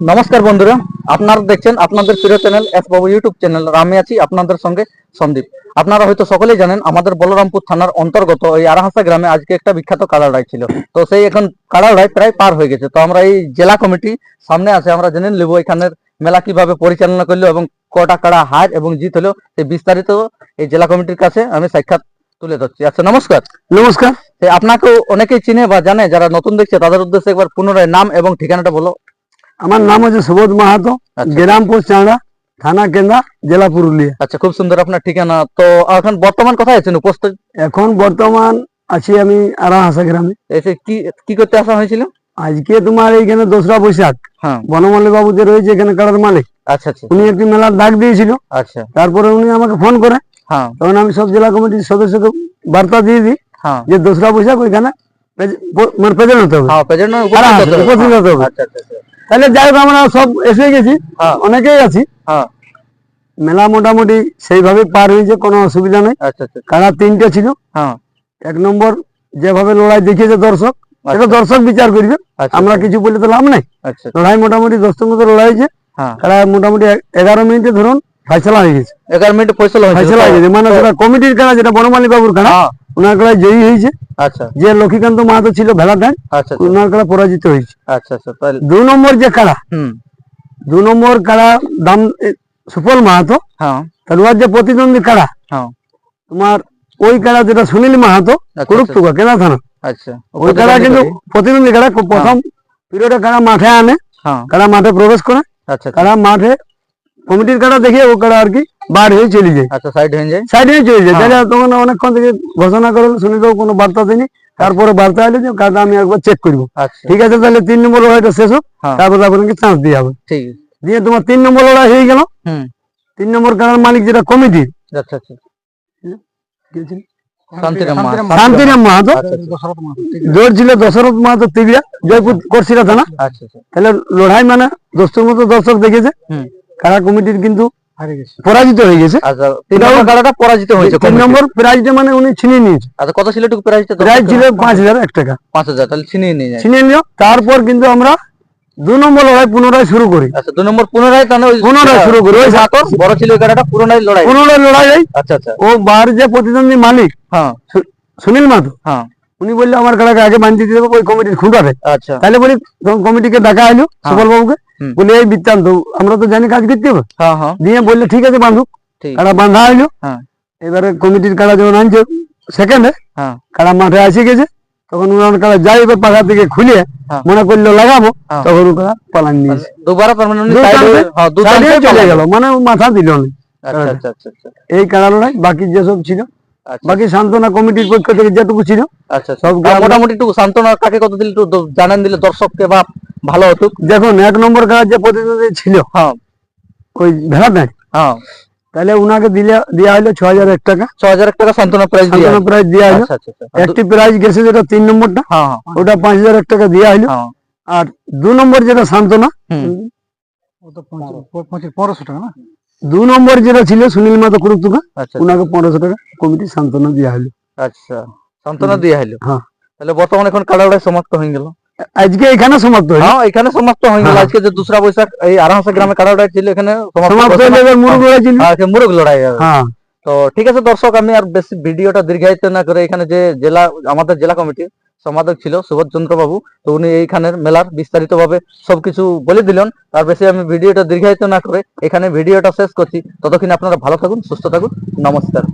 নমস্কার বন্ধুরা আপনারা দেখছেন আপনাদের প্রিয় channel S Babu YouTube channel. আমি আছি আপনাদের সঙ্গে সন্দীপ। আপনারা হয়তো সকলেই জানেন আমাদের বলরামপুর থানার অন্তর্গত এই আরাহাসা গ্রামে আজকে একটা বিখ্যাত লড়াই ছিল। তো সেই এখন কাড়া লড়াই প্রায় পার হয়ে গেছে। তো আমরা এই জেলা কমিটি সামনে আছে আমরা জেনে নেব এখানের মেলা কীভাবে পরিচালনা করল এবং কটা কাড়া হার এবং জিত হলো এই বিস্তারিত এই জেলা কমিটির কাছে আমি সাক্ষাৎ তুলে ধরছি। আচ্ছা নমস্কার। নমস্কার। তো আপনাকেও অনেকেই চিনে বা জানে যারা নতুন দেখছে তাদের উদ্দেশ্যে একবার পুনরায় নাম এবং ঠিকানাটা বলো। আমার নাম হচ্ছে সুবোধ মাহাতো আচ্ছা। গ্রামপুর চাঁড়া থানা কেন্দ্রা জেলা পুরুলিয়া। আচ্ছা খুব সুন্দর আপনার ঠিকানা। তো এখন বর্তমান কোথায় আছেন? উপস্থিত এখন বর্তমান আছি আমি আরাহাসা গ্রামে। এসে কি কি করতে আসা হয়েছিল? আজকে তোমার এইখানে দোসরা বৈশাখ। হ্যাঁ। বনমালী বাবু যে রয়েছে এখানে কাড়ার মালিক। আচ্ছা আচ্ছা। উনি একটি মেলার ডাক দিয়েছিল। আচ্ছা। তারপরে উনি আমাকে ফোন করে। হ্যাঁ। তখন আমি সব জেলা কমিটির সদস্যকে বার্তা দিয়ে দিই হ্যাঁ। যে দোসরা বৈশাখ ওইখানে মানে প্রেজেন্ট হতে হবে। হ্যাঁ উপস্থিত হতে হবে। আচ্ছা আচ্ছা আচ্ছা। তাহলে যাই হোক আমরা সব এসে গেছি। হ্যাঁ। অনেকেই আছি। হ্যাঁ। মেলা মোটামুটি সেইভাবে পার হয়েছে কোনো অসুবিধা নেই। আচ্ছা আচ্ছা। কারা তিনটে ছিল হ্যাঁ। এক নম্বর যেভাবে লড়াই দেখিয়েছে দর্শক এটা আচ্ছা দর্শক বিচার করবে। আমরা কিছু বলে তো লাভ নাই। আচ্ছা লড়াই মোটামুটি দশটার মতো লড়াই হয়েছে। হ্যাঁ। তারা মোটামুটি এগারো মিনিটে ধরুন ফাইসলা হয়ে গেছে। এগারো মিনিট ফয়সলা ফাইসলা হয়ে গেছে। মানে কমিটির খেলা যেটা বনমালী বাবুর খেলা হ্যাঁ ওনার জয়ী হয়েছে। আচ্ছা। যে লক্ষ্মীকান্ত মাহাতো ছিল ভেলাটায় আচ্ছা আচ্ছা। পরাজিত হয়েছে। আচ্ছা আচ্ছা তাহলে দু নম্বর যে খেলা দু নম্বর খেলা দাম সুফল মাহাতো। হ্যাঁ। তাহলে ওর যে প্রতিদ্বন্দ্বী খেলা হ্যাঁ। তোমার ওই খেলা যেটা সুনীল মাহাতো আচ্ছা, কুরুকটুকা কেনা থানা। আচ্ছা। ওই খেলা কিন্তু প্রতিদ্বন্দ্বী খুব প্রথম পিরিয়ডে খেলা মাঠে আনে হ্যাঁ। কারা মাঠে প্রবেশ করে আচ্ছা আচ্ছা। কারা মাঠে কমিটির কারা দেখিয়ে ও কারা আর কি বার হয়ে চলে যায়। আচ্ছা সাইড হয়ে যায়। সাইডে চলে যায়। হ্যাঁ। তাহলে তখন অনেকক্ষণ থেকে ঘোষণা করল শুনিলেও কোনো বার্তা দেয়নি। তারপরে বার্তা এলো যে কাজটা আমি একবার চেক করব। আচ্ছা। ঠিক আছে তাহলে তিন নম্বর লড়াইটা শেষ হোক। হ্যাঁ। তারপরে আপনাকে চান্স দিয়ে হবে। ঠিক। আছে দিয়ে তোমার তিন নম্বর লড়াই হয়ে গেল। তিন নম্বর কারার মালিক যেটা কমিটি। আচ্ছা আচ্ছা। শান্তিরাম মাহাতো। আচ্ছা আচ্ছা। জোর ছিল দশরথ মাহাতো তিবিয়া জয়পুর করছিল থানা। তাহলে লড়াই মানে দশটার মতো দর্শক দেখেছে। কারা কমিটির কিন্তু পরাজিত হয়ে গেছে। আচ্ছা তিন নম্বর খেলাটা পরাজিত হয়েছে তিন নম্বর প্রাইজটা মানে উনি ছিনিয়ে নিয়েছে। আচ্ছা কত ছিল একটু প্রাইসটা প্রাইজ ছিল পাঁচ হাজার এক টাকা। পাঁচ হাজার তাহলে ছিনিয়ে নিয়ে ছিনিয়ে নিও তারপর কিন্তু আমরা দু নম্বর লড়াই পুনরায় শুরু করি। আচ্ছা দু নম্বর পুনরায় তাহলে পুনরায় শুরু করি। ওই সাতর বড় ছিল পুনরায় লড়াই। পুনরায় লড়াই হয়। আচ্ছা আচ্ছা। ও বার যে প্রতিদ্বন্দ্বী মালিক হ্যাঁ। সুনীল মাধু হ্যাঁ। উনি বললে আমার কাড়াকে আগে বাঁধিয়ে দিতে হবে ওই কমিটির খুঁটারে আচ্ছা। তাহলে বলি কমিটিকে ডাকা হলো সুবল বাবুকে। বলে এই বৃত্তান্ত আমরা তো জানি কাজ করতে হবে। হ্যাঁ হ্যাঁ। দিয়ে বললে ঠিক আছে ঠিক। কাড়া বাঁধা হইল হ্যাঁ। এবারে কমিটির কাড়া যখন আনছে সেকেন্ডে কাড়া মাঠে আসে গেছে তখন ওনার কাড়া যাই এবার পাখা থেকে খুলে। মনে করল লাগাবো। তখন ও কাড়া পালান নিয়েছে চলে গেল মানে মাথা দিল না। আচ্ছা আচ্ছা আচ্ছা এই লড়াই বাকি যেসব ছিল বাকি সান্ত্বনা কমিটির পক্ষ থেকে যেটুকু ছিল আচ্ছা সব মোটামুটি একটু সান্ত্বনা কাকে কত দিলে একটু জানান দিলে দর্শককে বা ভালো হতো। দেখুন এক নম্বর কাড়া যে প্রতিদ্বন্দ্বী ছিল হ্যাঁ। ওই ভেড়াটাই হ্যাঁ। তাহলে উনাকে দিলে দেওয়া হলো ছ হাজার এক টাকা। ছ হাজার টাকা সান্ত্বনা প্রাইজ দিয়ে সান্ত্বনা প্রাইজ দেওয়া হলো আচ্ছা আচ্ছা আচ্ছা। আর দু- একটি প্রাইজ গেছে যেটা তিন নম্বরটা। হ্যাঁ হ্যাঁ। ওটা পাঁচ হাজার এক টাকা দেওয়া হলো হ্যাঁ। আর দু নম্বর যেটা সান্ত্বনা হুম। পনেরোশো টাকা না? দু নম্বর যেটা ছিল সুনীল মাতা কুরুতুকা আচ্ছা উনাকে পনেরোশো টাকা কমিটি সান্ত্বনা দেওয়া হলো আচ্ছা। সান্ত্বনা দিয়ে হইল। হ্যাঁ। তাহলে বর্তমানে এখন কাড়াড়াই সমাপ্ত হয়ে গেল। আজকে এখানে সমাপ্ত হ্যাঁ এখানে সমাপ্ত হয়ে গেল হ্যাঁ। আজকে যে দুসরা বৈশাখ এই আরামসা গ্রামে কাড়াড়াই ছিল এখানে সমাপ্ত হলে এবার মুরগ লড়াই ছিল। আর মুরগ লড়াই হ্যাঁ। তো ঠিক আছে দর্শক আমি আর বেশি ভিডিওটা দীর্ঘায়িত না করে এখানে যে জেলা আমাদের জেলা কমিটির সম্পাদক ছিল সুবোধ চন্দ্র বাবু তো উনি এইখানের মেলার বিস্তারিত ভাবে সবকিছু বলে দিলেন। তার বেশি আমি ভিডিওটা দীর্ঘায়িত না করে এখানে ভিডিওটা শেষ করছি। ততক্ষণ আপনারা ভালো থাকুন সুস্থ থাকুন নমস্কার।